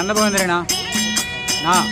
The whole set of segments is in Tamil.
அந்த பக்கம் வந்துடுண்ணா நான்.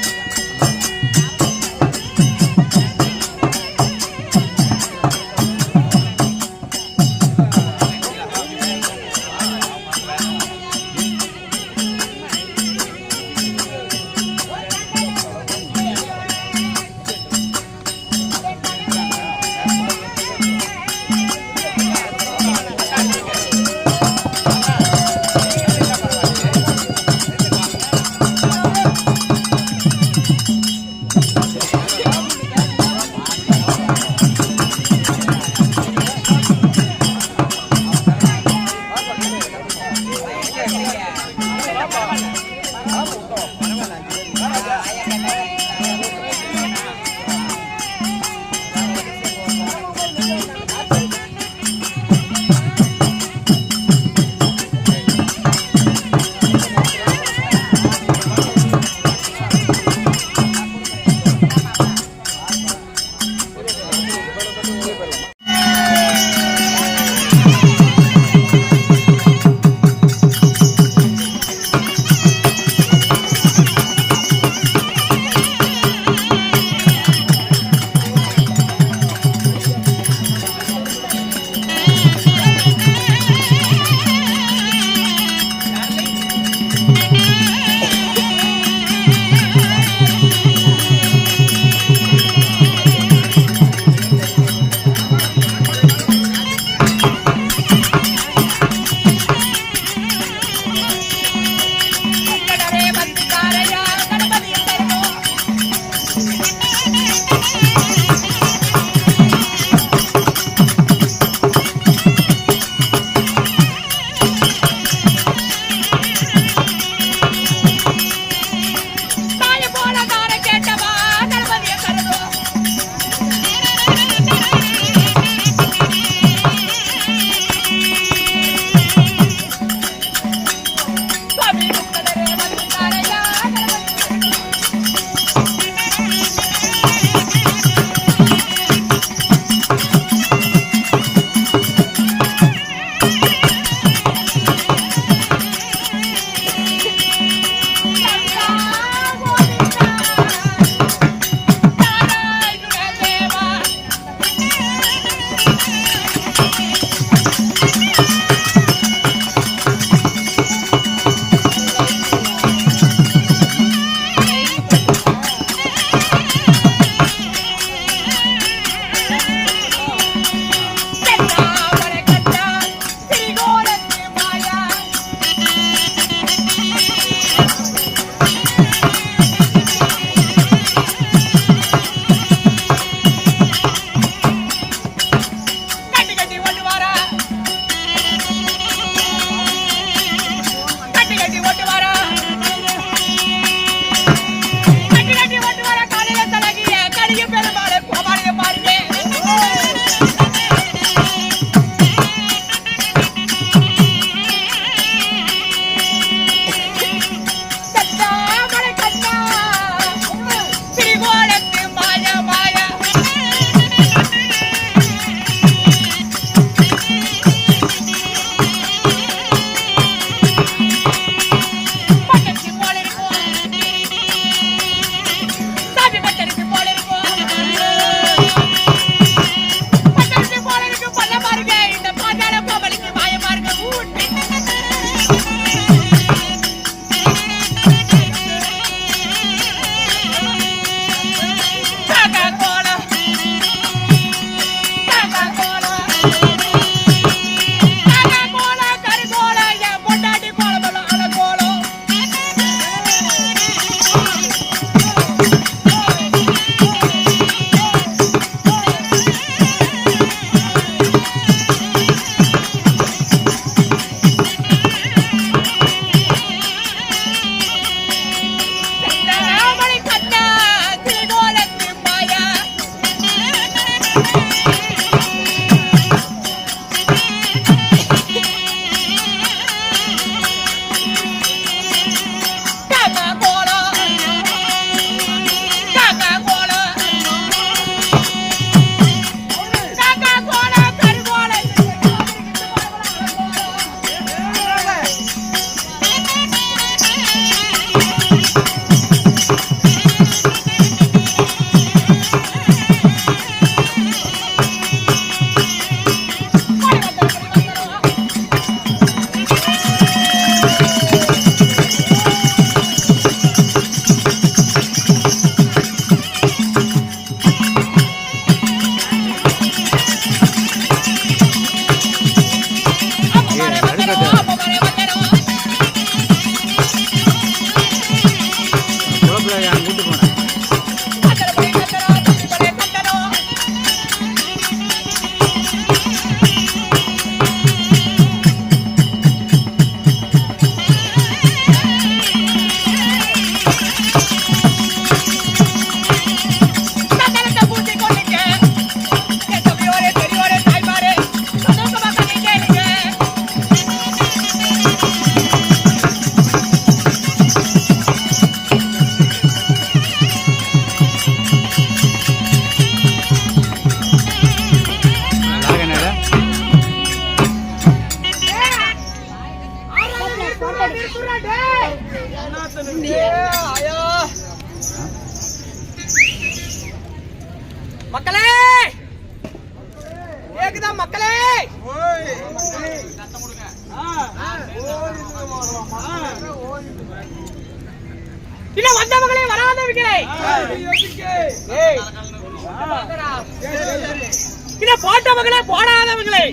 வராதவங்களே போட்டவங்களே போடாதவங்களே.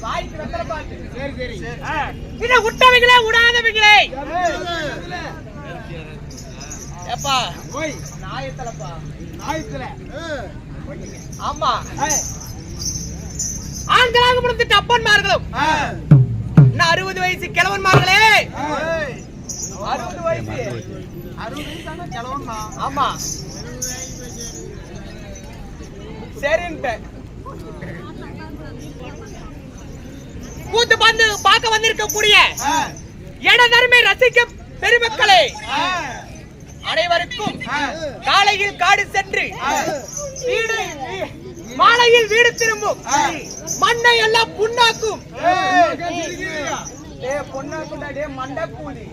வாய்க்கு விட்டவங்களே விடாதவங்களே ஏப்பா. ஆமா. ஆண்களாக முடிந்துட்டு அப்பன்மார்களும் இன்னும் அறுபது வயசு கிழவன்மார்களே. அறுபது வயசு. ஆமா. சரின்ட்டு. கூத்து பந்து பார்க்க வந்திருக்கக்கூடிய எனதருமை ரசிக்க பெருமக்களே. அனைவருக்கும் காலையில் காடு சென்று வீடு மாலையில் வீடு திரும்பும் மண்ணை எல்லாம் புண்ணாக்கும். டேய், பொண்ணாக்கும்டா, டேய், மண்டைக்கூலி.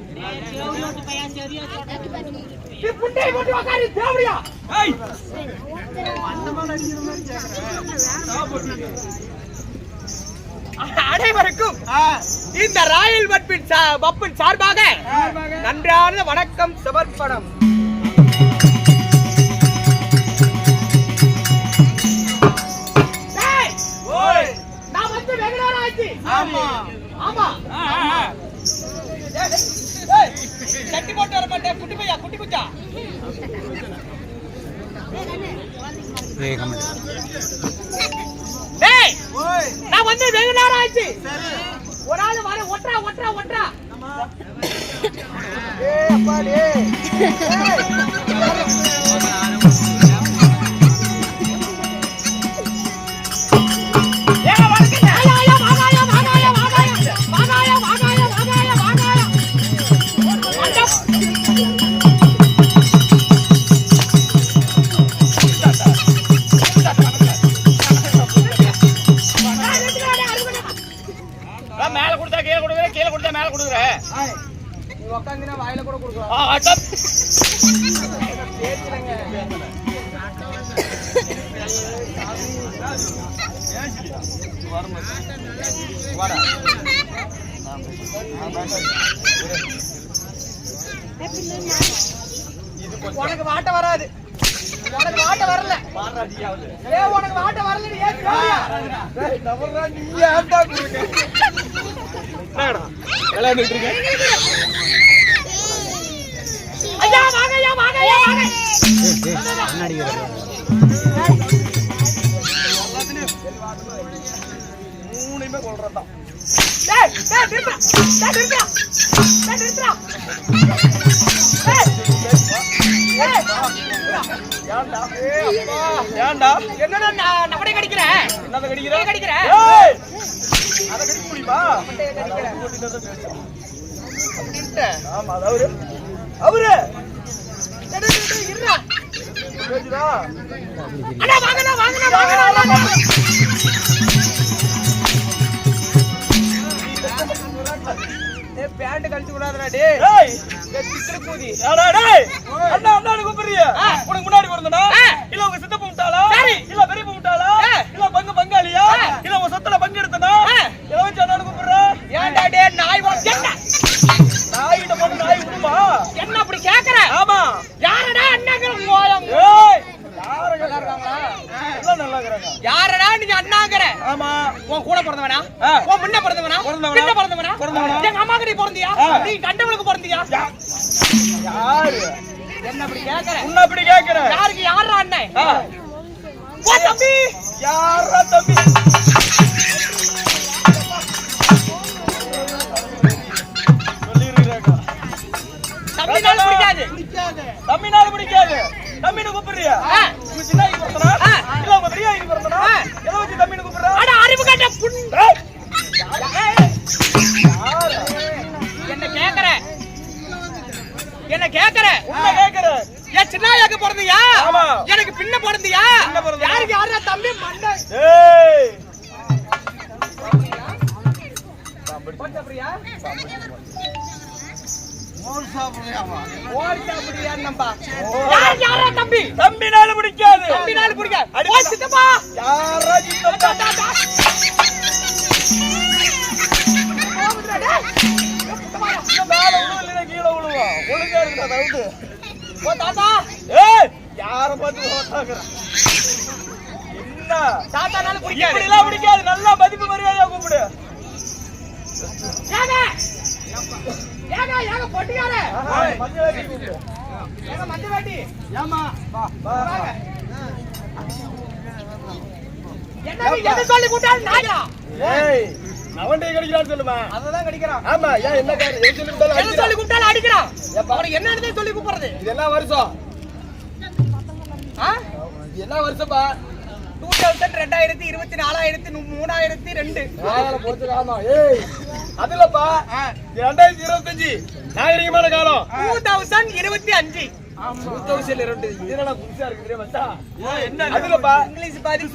நீ புண்டையை போட்டு உக்காரு, தேவடியா? அனைவருக்கும் இந்த ராயல் வட்பின் சா- வப்பின் சார்பாக நன்றான வணக்கம் சமர்ப்பணம் நான் வந்து ஆச்சு. ஆமா. சட்டி போட்டு வர மாட்டேன். குட்டி பையா குட்டி குச்சா? ஏ நான் வந்து வெகு நேரம் ஆச்சு. ஒரு ஆள் வர ஒட்றா ஒட்றா ஒட்றா ஏய் அப்பா டேய் உனக்கு வாட்ட வராது. உனக்கு வாட்ட வரல. ஏ உனக்கு வாட்ட வரல நீ ஏன் கேளியா? ஐயா வாங்க ஐயா வாங்க ஐயா வாங்க. கண்ணாடி டேய் டேய் ஏன்டா? என்னடா நான் நம்மடே கடிக்கிற என்னத கடிக்கிற? நீ கடிக்கிற ஏய்! அத கடிக்க முடியுமா? நம்மடே கடிக்கிற நிறுத்து. ஆமா அவரு. அவரு! இருடா. அண்ணா வாங்கண்ணா வாங்கண்ணா வாங்கண்ணா. பேண்ட் கழிச்சு விடாதடா டேய். திக்குற கூதி ஏடா டேய். அண்ணா அண்ணா கூப்பிடுறிய ஆ. உனக்கு முன்னாடி பிறந்தனா. இல்ல உங்க சித்தப்ப முட்டாளா சரி. இல்ல பெரியப்ப முட்டாளா ஆ. இல்ல பங்கு பங்காளியா. இல்ல உங்க சொத்துல பங்கு எடுத்தனா. எதை வச்சு அண்ணா கூப்பிடுற ஏன்டா டேய் நாய் வா- நாய் கிட்ட போட்டு நாய் விடுமா என்ன அப்படி கேக்குற ஆமா யாரடா அண்ணாங்கிற போயம் ஏய் யார நல்லா இருக்காங்களா எல்லாம் நல்லா இருக்காங்க யாரடா நீங்க அண்ணாங்கிற? ஆமா. உன் கூட பிறந்தவனா. உன் முன்ன பிறந்தவனா. பின்ன பிறந்தவனா. எங்க அம்மா கிட்ட பிறந்தியா? ஆ. நீ கண்டவனுக்கு பிறந்தியா? யாரு? என்ன அப்படி கேக்குற? உன்ன அப்படி கேக்குற? யாருக்கு? யாரா அண்ணன். ஓ தம்பி. யாரா தம்பி? சொல்லிருக்கிறாங்க தம்பினால பிடிக்காது. தம்பினால பிடிக்காது. தம்பின்னு கூப்பிடுறியா? உங்க பெரியாய்க்கு பிறந்தனா. எதை வச்சு தம்பின்னு கூப்பிடுற. அட அறிவு கட்ட புண். ஏய், ஏய், யாரு? என்ன கேக்குற? என்ன கேக்குற? உன்னை கேக்குற? ஏன் சின்னாயாக்கு பிறந்தியா? ஆமா. எனக்கு பின்ன பிறந்தியா? பின்ன பிறந்தனா? யாருக்கு யாரா தம்பி? மண்டை. ஏய். மோர் சாப்பிடுறியாமா மோர் சாப்பிடுறியா நம்பா யார் யாரா தம்பி? தம்பினால பிடிக்காது. பிடிக்காது. நல்லா மதிப்பு மரியாதையா கூப்பிடு. ஏங்க ஏங்க பொட்டிக்கார. மஞ்சள் வேட்டி. ஏமா. என்ன எது சொல்லி கூட்டாலும் நாயா? ஏய் அவன்டே கிடைக்கிறான்னு சொல்லுமா? அததான் கிடைக்கிறான். ஆமா ஏன் என்ன காரணம் எது சொல்லி கொடுத்தாலும் எது சொல்லி. கூப்பிட்டாலும் அடிக்கிறான். அவனுக்கு என்னன்னு சொல்லி கூப்பிடுறது. இது என்ன வருஷம்? ஆ? என்ன வருஷப்பா டூ தௌசண்ட் ரெண்டாயிரத்தி இருபத்தி நாலாயிரத்தி மூணாயிரத்தி ரெண்டு. அதுலப்பா ரெண்டாயிரத்தி இருபத்தஞ்சு நாகரிகமான காலம். டூ தௌசண்ட் இருபத்தி அஞ்சு. என்ன இங்கிலீஷ் பாதி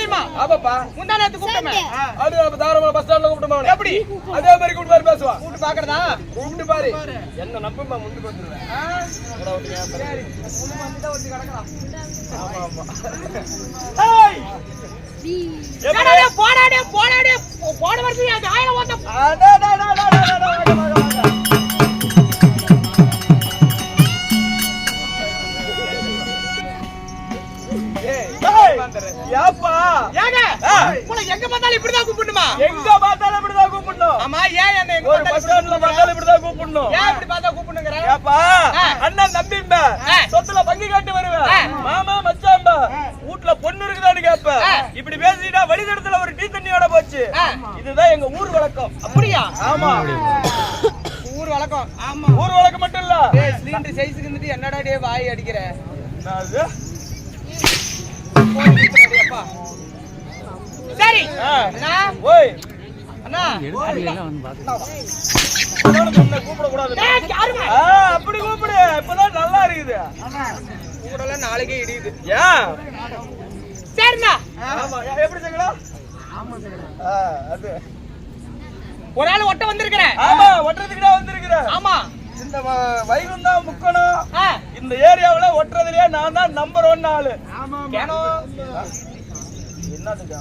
மரியாதைமா ஆமாப்பா. முந்தா நேரத்து கூப்பிட்டமே. அது நம்ம பஸ் ஸ்டாண்ட்ல கூப்பிட்டு அவனை. எப்படி? அதே மாதிரி கூப்பிட்டு பாரு கூப்பிட்டு பாக்குறதா? கூப்பிட்டு பாரு. என்ன நம்புமா முன்னுக்கு வந்துருவேன் போடாடே போடாடே வருது அது ஆயிரம் ஓட்ட ஏப்பா. ஏங்க. உங்களை எங்க பார்த்தாலும் இப்படிதான் கூப்பிடணுமா? எங்க பார்த்தாலும் இப்படிதான் கூப்பிடணும். ஆமா ஏன் என்ன எங்க பஸ் ஸ்டாண்ட்ல பார்த்தாலும் பார்த்தாலும் இப்படிதான் கூப்பிடணும். ஏன் இப்படி பார்த்தா கூப்பிடணுங்கிற? ஏப்பா. அண்ணன் தம்பிம்ப ஆ. சொத்துல பங்கு காட்டி வருவேன். மாமா மச்சாம்பா வீட்ல பொண்ணு இருக்குதான்னு கேப்ப. இப்படி பேசிட்டா வழிநடத்துல ஒரு டீ தண்ணியோட போச்சு. இதுதான் எங்க ஊர் வழக்கம். அப்படியா? ஆமா. ஊர் வழக்கம் ஆமா. ஊர் வழக்கம் மட்டும் இல்ல. சிலிண்டர் சைஸுக்கு இருந்துட்டு என்னடா டே வாய் அடிக்கிற என்னது? போன் குடுத்துறாடி அப்பா. சரி. அண்ணா. ஓய். அண்ணா. அப்படி கூப்பிடு. இப்பதான் நல்லா இருக்குது. கூடலாம் நாளைக்கே இடியுது. ஏன்? சரிண்ணா. எப்படி சங்கடா ஒரு ஆள் ஒட்ட வந்திருக்கிறேன். ஆமா ஒட்டுறதுக்குடா வந்திருக்கிற ஆமா. இந்த வ- வைகுந்தம் முக்கணும். ஆ, இந்த ஏரியாவுல ஒட்டுறதுலயே நான் தான் நம்பர் ஒன் ஆளு. என்னதுக்கு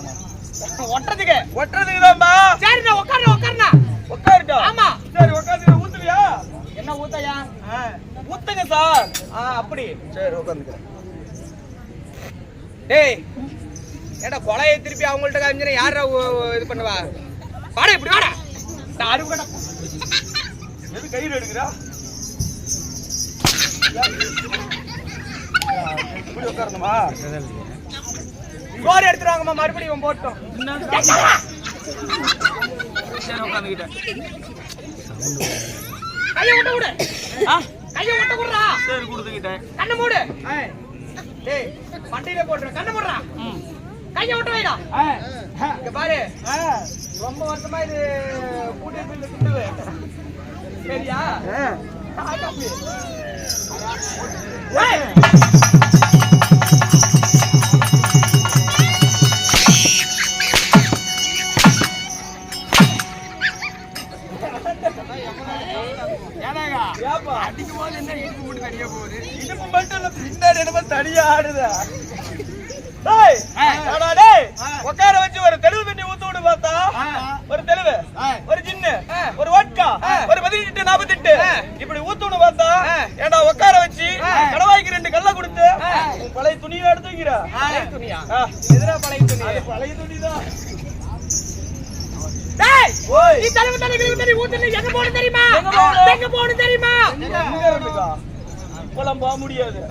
ஒட்டுறதுக்கு. ஒட்டுறதுக்கு தான்பா சரிண்ணா உட்காருண்ணா உட்காருண்ணா உட்காருட்டா ஆமா. சரி உட்காந்து ஊத்துவியா? என்ன ஊத்தையா? ஊத்துங்க சார். ஆ அப்படி. சரி உட்காந்துக்கிறேன் டேய் ஏடா கொலையை திருப்பி அவங்கள்ட்ட காமிச்சுனா யாரா இது பண்ணுவா? வாடா இப்படி வாடா. நான் அருவு கடை எது கையில் எடுக்கிறா? இப்படி உட்காரணுமா? சோறு எடுத்துருவாங்கம்மா மறுபடியும் போட்டோம் உட்காந்துக்கிட்டேன் கையை விட்டு விடு. கையை விட்டு விடுறா. சரி கொடுத்துக்கிட்டேன் கண்ணை மூடு. டேய் பட்டியில போட்டுரு. கண்ணை மூடுறா. கையை விட்டு வைடா. இங்க பாரு. ரொம்ப வருஷமா இது கூட்டி திட்டுது சரியா முடியாது.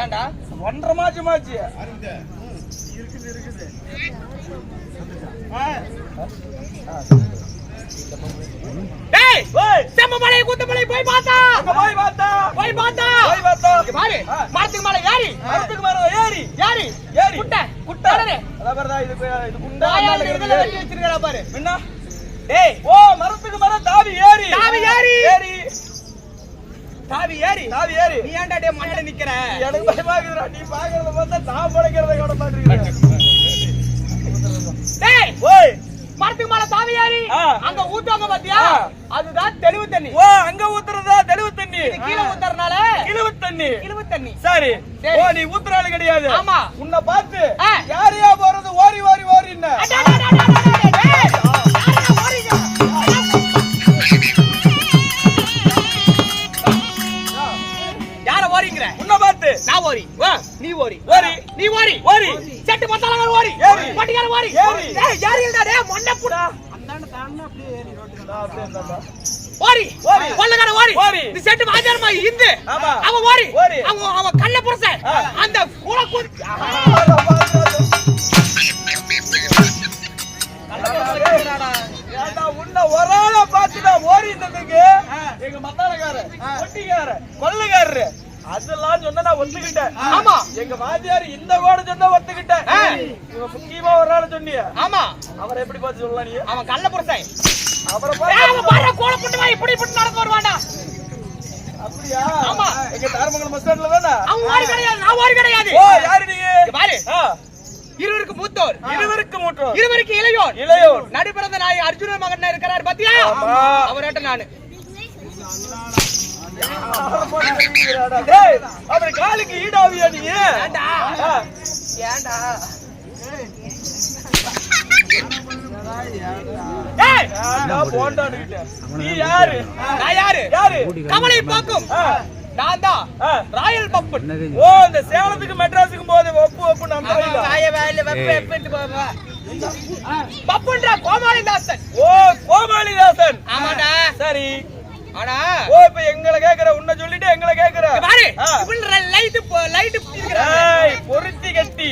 ஏன்டா? ஒன்றரை மாசம் ஆச்சு டேய் ஓய் செம்மமலை குத்தமலை போய் பார்த்தா? அங்க போய் பார்த்தா? போய் பார்த்தா? போய் பார்த்தா? இங்க பாரு ஆ. மரத்துக்கு மேல ஏறி. மரத்துக்கு மரம் ஏறி. ஏறி. ஏறி. குட்டை குட்டா. அதான் பாருடா, இது இது குண்டா வச்சிருக்கா பாரு. என்ன? டேய் ஓ மரத்துக்கு மரம் தாவி ஏறி. தாவி ஏறி. ஏறி. தாவி ஏறி தாவி ஏறி. நீ ஏன்டா டே மண்ணில நிக்கிற? எனக்கு பயமா இருக்குதுடா நீ பாக்குறத பார்த்தா நான் படைக்கிறத கூட மாட்டிருக்கேன் டேய் ஓய். மரத்துக்கு மேல தாவி ஏறி. அங்க ஊத்துவாங்க பாத்தியா. அதுதான் தெளிவு தண்ணி. ஓ அங்க ஊத்துறதா தெளிவு தண்ணி? இது கீழே ஊத்துறதுனால கிழிவு தண்ணி. கிழிவு தண்ணி. சரி. ஓ நீ ஊத்துற ஆளு கிடையாது. ஆமா. உன்னை பார்த்து. யாரையா போறது? ஓரி ஓரி ஓரின்னு அடா, ஓரிங்கிற. உன்னை பார்த்து. நான் ஓரி. வா. நீ ஓரி. ஓரி. நீ ஓரி. ஓரி. செட்டு மத்தாளங்க ஓரி. ஏறி. பட்டிக்கார ஓரி. ஏறி. டேய் யாரு இல்லடா டேய் மொண்ண புடா நான் அப்படியே இருந்தா. ஓரி. ஓரி. கொள்ளக்கார ஓரி. ஓரி. நீ செட்டு மாஜாரமா இந்து. ஆமா. அவன் ஓரி. ஓரி. அவன் அவன் கள்ள புருஷன். அந்த ஏன்டா, உன்னை ஒரு ஆளா பார்த்துட்டா ஓரி இருந்ததுக்கு எங்க மத்தாளக்காரர் ஒட்டிக்காரர் கொள்ளுக்காரரு. அதெல்லாம் சொன்னா நான் ஒத்துக்கிட்டேன். ஆமா. எங்க வாத்தியார் இந்த கோட சொன்னா ஒத்துக்கிட்டேன். இவன் முக்கியமா ஒரு ஆளு சொன்னிய. ஆமா. அவரை எப்படி பார்த்து சொல்லலாம் நீ அவன் கள்ள புருஷன். அவரை பாரு கோல புட்டுவா இப்படி இப்படி நடந்து வருவான்டா. அப்படியா? ஆமா. எங்க தாரமங்கலம் பஸ் ஸ்டாண்ட்ல தானே? அவன் ஓரி கிடையாது நான் ஓரி கிடையாது. ஓ யாரு இங்க பாரு. இருவருக்கு மூத்தோர். இருவருக்கு மூட்டம் இருவருக்கு இளையோர். இளையோர். நடுபிறந்த நாய் அர்ஜுனன் மகன் இருக்கிறார் பாத்தியா? ஆமா. அவர்கிட்ட நானு. அவர் காலுக்கு ஈடாவியா நீ ஏன்டா ஆ. ஏன்டா ஏய் ஏன்டா நீ யாரு யாரு யாரு கமலை பார்க்கும் ஆ, நான் தான் ஆ. ராயல் பப்பன் ஓ இந்த சேலத்துக்கு மெட்ராஸுக்கு போது ஒப்பு ஒப்பு ஆமா, நம்ப வாய வாயில வெப்ப ஏய். வெப்பிட்டு போவா. பப்புன்றா கோமாளிதாசன் ஓ கோமாளிதாசன் ஆமாடா சரி ஆனா ஓ இப்ப எங்களை கேக்குற உன்னை சொல்லிட்டு எங்களை கேக்குற. பாரு லைட் லைட் பொருத்தி கட்டி.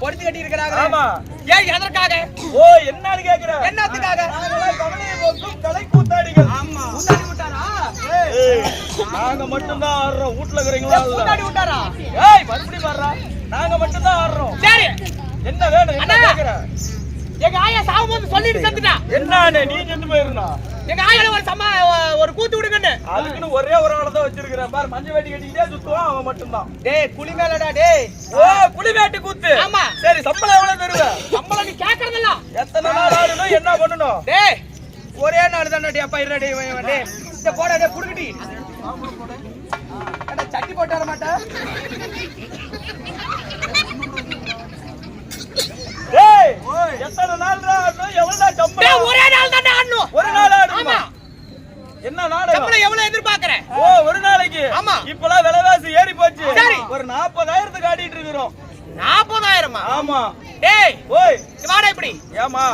பொறுத்து கட்டி இருக்கிறாங்க ஆமா. ஏன் எதற்காக? ஓ என்னன்னு கேக்குற. என்னத்துக்காக? கவலையை போக்கும் கலை கூத்தாடிகள் முன்னாடி விட்டாரா? ஏய், நாங்க மட்டும்தான் ஆடுறோம். வீட்டுல இருக்கிறீங்களா இல்ல? முன்னாடி விட்டாரா? ஏய் மறுபடியும் வர்றா. நாங்க மட்டும்தான் ஆடுறோம். சரி. என்ன வேணும்? என்ன. கேக்குற? எங்க ஆயா சாவும் போது சொல்லிட்டு செத்துட்டா. என்னன்னு நீ செத்து போயிருந்தா? எங்க ஆயால ஒரு சம்மா ஒரு கூத்து விடுங்கன்னு. அதுக்குன்னு ஒரே ஒரு ஆளை தான் வச்சிருக்கிறேன். பாரு மஞ்சள் வேட்டி கட்டிக்கிட்டே சுத்துவான் அவன் மட்டும்தான். டேய் குழி மேலடா டேய். ஓ புலிவேட்டு கூத்து. ஆமா. சரி சம்பளம் எவ்வளவு தருவ? சம்பளம் நீ கேக்குறதில்ல எத்தனை நாள் ஆடணும் என்ன பண்ணணும்? டேய். ஒரே நாள் தானே டேய் அப்பா இருடா டேய் இவன் டேய். இந்த போடா டேய் புடுங்கடி அட சட்டி போட்டு வர மாட்டா? ஏய் எத்தனை நாள் ஆடணும்? எவ்வளவு டேய் சம்பளம் ஒரே நாள் தானே ஆடணும். ஒரு நாள் என்ன நாடகம்? சம்பளம் எவ்வளவு எதிர்பார்க்கற? ஓ ஒரு நாளைக்கு. ஆமா. இப்பெல்லாம் விலைவாசி ஏறி போச்சு. சரி. ஒரு நாற்பதாயிரத்துக்கு ஆடிட்டு இருக்கிறோம். நாற்பதாயிரமா? ஆமா. டேய் ஓய். வாடா இப்படி. ஏமா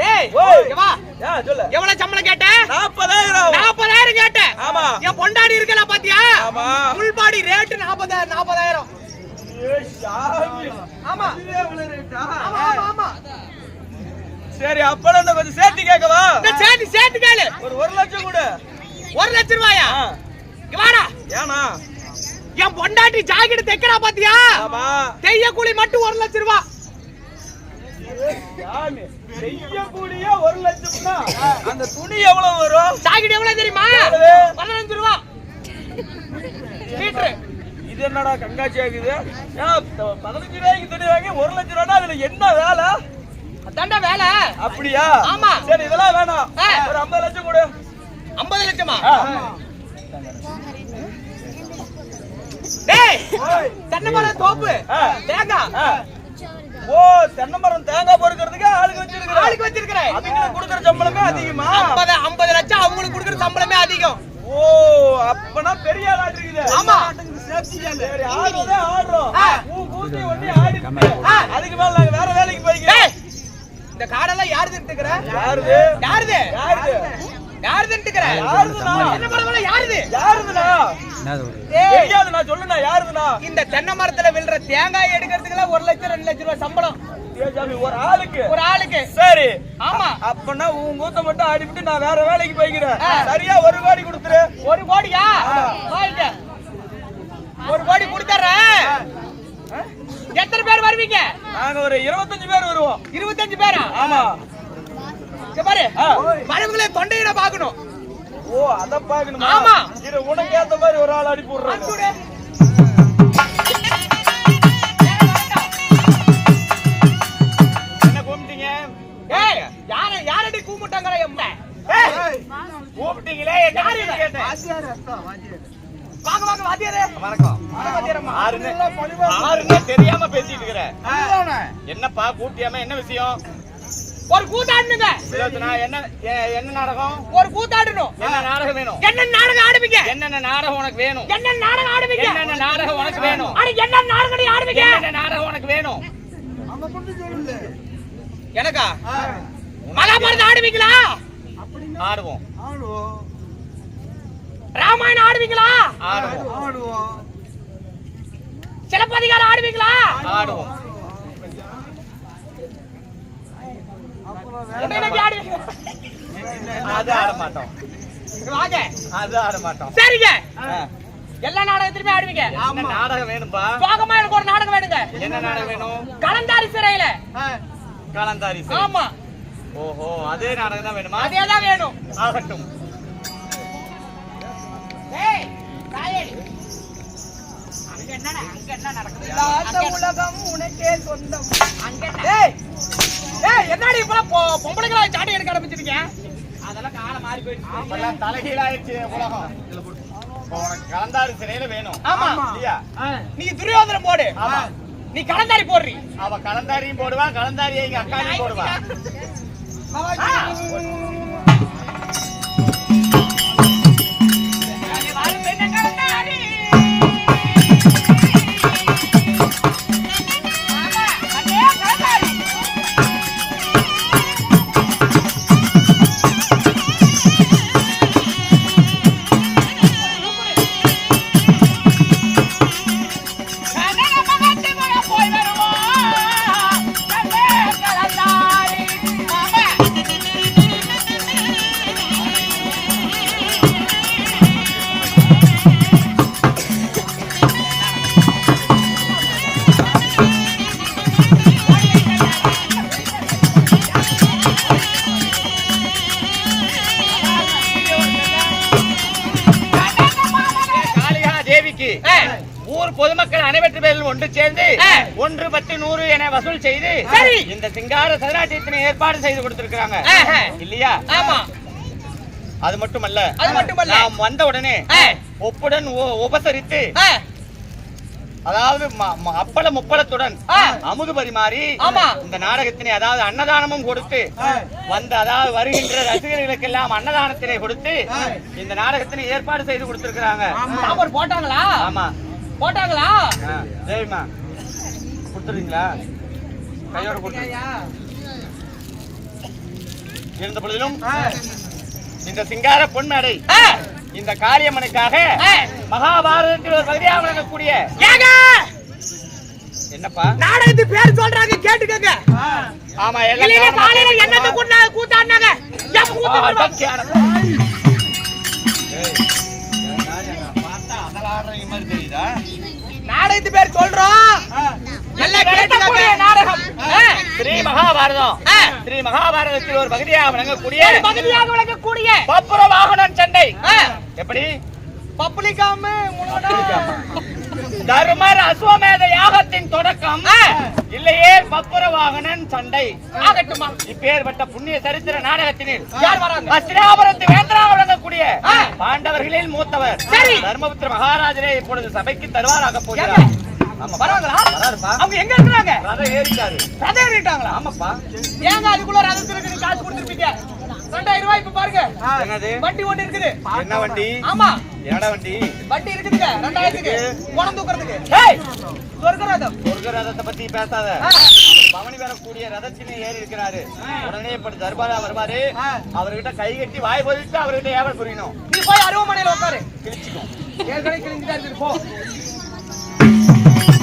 டேய் ஓய். வா. ஏன் சொல்லு. எவ்வளவு சம்பளம் கேட்ட? நாற்பதாயிரம். நாற்பதாயிரம் கேட்ட. ஆமா. என் பொண்டாடி இருக்கல பாத்தியா? ஆமா. ஃபுல் பாடி ரேட் நாற்பதாயிரம் நாற்பதாயிரம். ஏ, சாமி. ஆமா ஆமா ஆமா. சரி அப்பெல்லாம் இந்த கொஞ்சம் சேர்த்து கேட்கவா? சேர்த்து சேர்த்து கேளு. ஒரு ஒரு லட்சம் கூட. ஒரு லட்சம் ரூபாயா? வாடா. ஏனா என் பொண்டாட்டி ஜாக்கெட் தைக்கிறா பாத்தியா? ஆமா. தெய்ய கூலி மட்டும் ஒரு லட்சம் ரூபா. செய்யக்கூடிய ஒரு லட்சம்னா அந்த துணி எவ்வளவு வரும்? ஜாக்கெட் எவ்வளவு தெரியுமா? பதினஞ்சு ரூபா. மீட்டரு இது என்னடா கங்காச்சி ஆகுது பதினஞ்சு ரூபாய்க்கு துணி வாங்கி ஒரு லட்சம் ரூபாய் அதுல என்ன வேலை? அதான்டா வேலை. அப்படியா? ஆமா. சரி இதெல்லாம் வேணாம். ஒரு ஐம்பது லட்சம் கொடு. ஐம்பது லட்சமா. தென்னை மரம் தோப்பு. தேங்காய். ஓ தென்னை மரம் தேங்காய் பொறுக்கிறதுக்கு ஆளுக்கு வச்சிருக்கிற ஆளுக்கு வச்சிருக்கிறேன். அதுங்களுக்கு கொடுக்குற சம்பளமே அதிகமா? ஐம்பது ஐம்பது லட்சம் அவங்களுக்கு கொடுக்குற சம்பளமே அதிகம். ஓ அப்பனா பெரிய ஆளாட்டு இருக்குது ஆமா. ஆடுறோம்? ஆ. ஊ கூத்தி ஒண்ணி ஆடி. அதுக்கு மேல நாங்க வேற வேலைக்கு போய்க்கிறோம். டேய் இந்த காடெல்லாம் யாரு திட்டுக்கிற யாருது? யாருது? யாருது? யாரு திட்டுக்கிற தென்னை மரம் யாருது? யாருதுண்ணா? என்னது? ஒரு டேய் தெரியாது நான் சொல்லுண்ணா யாருதுண்ணா? இந்த தென்னை மரத்துல விழுற தேங்காய் எடுக்கிறதுக்குலாம் ஒரு லட்சம் ரெண்டு லட்சம் ரூபாய் சம்பளம். ஒரு ஆளுக்கு. ஒரு ஆளுக்கு. சரி. ஆமா. அப்பனா உன் மூத்த மட்டும் ஆடிவிட்டு நான் வேற வேலைக்கு போய்க்கிறேன். சரியா ஒரு கோடி கொடுத்துரு. ஒரு கோடியா. ஒரு கோடி கொடுத்துறேன்? எத்தனை பேர் வருவீங்க? நாங்க ஒரு இருபத்தஞ்சு பேர் வருவோம். இருபத்தஞ்சு பேரா? ஆமா. இங்க பாரு ஆ. வரவங்களே தொண்டையில பாக்கணும். ஓ அத பாக்கணுமா? ஆமா. இது உனக்கு ஏத்த மாதிரி ஒரு ஆள் அனுப்பி அனுப்பிவிடு. என்ன கூப்பிட்டீங்க? ஏய் யார யாரடி கூப்பிட்டாங்களா எம்ம? ஏய், கூப்பிட்டீங்களே யாரு? கேட்டேன்? வாங்க வாங்க வாத்தியாரே. வணக்கம். ஆறுன்னு. ஆறுன்னு தெரியாம பேசிட்டு இருக்கிற. என்னப்பா கூட்டியாம என்ன விஷயம்? ஒரு கூத்தாடுனுங்க. சுலோச்சனா, என்ன என்ன நாடகம்? ஒரு கூத்தாடணும் என்ன நாடகம் வேணும்? என்ன நாடகம் ஆடுவீங்க? என்னென்ன நாடகம் உனக்கு வேணும்? என்ன நாடகம் ஆடுவீங்க? என்னென்ன நாடகம் உனக்கு வேணும்? அட என்ன நாடகம் ஆடுவீங்க? என்னென்ன நாடகம் உனக்கு வேணும்? எனக்கா? மகாபாரதம் ஆடுவீங்களா? ஆடுவோம். ராமாயணம் ஆடுவீங்களா? ஆடுவோம் சிலப்பதிகாரம் ஆடுவீங்களா? சரிங்க. எல்லா நாடகத்திலுமே ஆடுவீங்க? நாடகம் வேணும்பா? சோகமா எனக்கு ஒரு நாடகம் வேணுங்க. என்ன நாடகம் வேணும்? கலந்தாரி சிறையில. காலந்தாரி. ஆமா. ஓஹோ அதே நாடகம் தான் வேணுமா? அதேதான் வேணும். ஆகட்டும். உலகம் உனக்கே சொந்தம். அங்க என்ன- ஏய், ஏய், என்னடி இப்பெல்லாம் பொ- பொம்பளைங்களா சாட்டை எடுக்க ஆரம்பிச்சிருக்கீங்க? அதெல்லாம் காலம் மாறி போயிடுச்சு. இப்பெல்லாம் தலைகீழாயிடுச்சு உலகம். இப்போ உனக்கு கலந்தாரி சிறையில வேணும். ஆமா. இல்லையா? நீ துரியோதனம் போடு. நீ கலந்தாரி போடுறி. அவ கலந்தாரியும் போடுவா கலந்தாரியை எங்க அக்காலையும் போடுவா. ஒன்று பத்து நூறு என வசூல் செய்து சரி. இந்த சிங்கார சதராஜ்யத்தினை ஏற்பாடு செய்து கொடுத்திருக்கிறாங்க. இல்லையா? ஆமா. அது மட்டுமல்ல அது மட்டுமல்ல. நாம் வந்த உடனே. ஒப்புடன் உபசரித்து அதாவது அப்பள முப்பளத்துடன். அமுது பரிமாறி. இந்த நாடகத்தினை அதாவது அன்னதானமும் கொடுத்து வந்த அதாவது வருகின்ற ரசிகர்களுக்கெல்லாம் அன்னதானத்தினை கொடுத்து இந்த நாடகத்தினை ஏற்பாடு செய்து கொடுத்திருக்கிறாங்க. போட்டாங்களா? ஆமா. போட்டாங்களா? ஆ, தேவிமா கொடுத்துறீங்களா கையோட கொடுத்து. இருந்த பொழுதிலும் இந்த சிங்கார பொன்மடை இந்த காரியம்மனுக்காக ஆ. மகாபாரதத்தில் ஒரு பகுதியாக விளங்கக்கூடிய ஏங்க! என்னப்பா? நாடகத்து பேர் சொல்றாங்க கேட்டுக்கங்க. ஆமா இல்லைன்னா காலையில எல்லாம் என்னத்தை கொண்டா கூத்தாடினாங்க? என் கூத்து வருவா. நாடகத்து பேர் சொல்றோம். எல்லாம் கேட்டுக்கங்க. நாடகம். ஸ்ரீ மகாபாரதம். ஸ்ரீ மகாபாரதத்தில் ஒரு பகுதியாக விளங்கக்கூடிய ஒரு பகுதியாக விளங்கக்கூடிய பப்புர வாகனன் சண்டை எப்படி? பப்ளிகாமு தர்மர் அஸ்வமேத யாகத்தின் தொடக்கம். இல்லையே பப்புர வாகனன் சண்டை. ஆகட்டுமா? இப்பேற்பட்ட புண்ணிய சரித்திர நாடகத்தினில் அஸ்திராபுரத்து வேந்தராக விளங்கக்கூடிய. பாண்டவர்களில் மூத்தவர். தர்மபுத்திர மகாராஜரே இப்பொழுது சபைக்கு தருவாராக? போகிறார். அவங்க எங்க இருக்கிறாங்க? ரதம் ஏறிட்டாரு. ரதம் ஏறிட்டாங்களா? ஆமாப்பா. ஏங்க அதுக்குள்ள ரதத்துக்கு நீங்க காசு கொடுத்துருப்பீங்க? ரெண்டாயிரம் ரூபாய் இப்ப பாருங்க. என்னது? வண்டி ஒண்ணு இருக்குது. என்ன வண்டி? ஆமா. என்னடா வண்டி? வண்டி இருக்குதுங்க. ரெண்டாயிரத்துக்கு. குணம் தூக்குறதுக்கு. ஏய்! சொர்க்க ரதம் சொர்க்க ரதத்தை பத்தி பேசாத. பவனி வரக்கூடிய ரதத்தினை ஏறி இருக்கிறாரு. உடனே இப்ப தர்பாரா வருவாரு. அவர்கிட்ட கை கட்டி வாய் பதிச்சு அவர்கிட்ட ஏவல் புரியணும். நீ போய் அருவமனையில உட்காரு. கிழிச்சுக்கும். ஏற்கனவே கிழிஞ்சுதான் இருக்குது போ.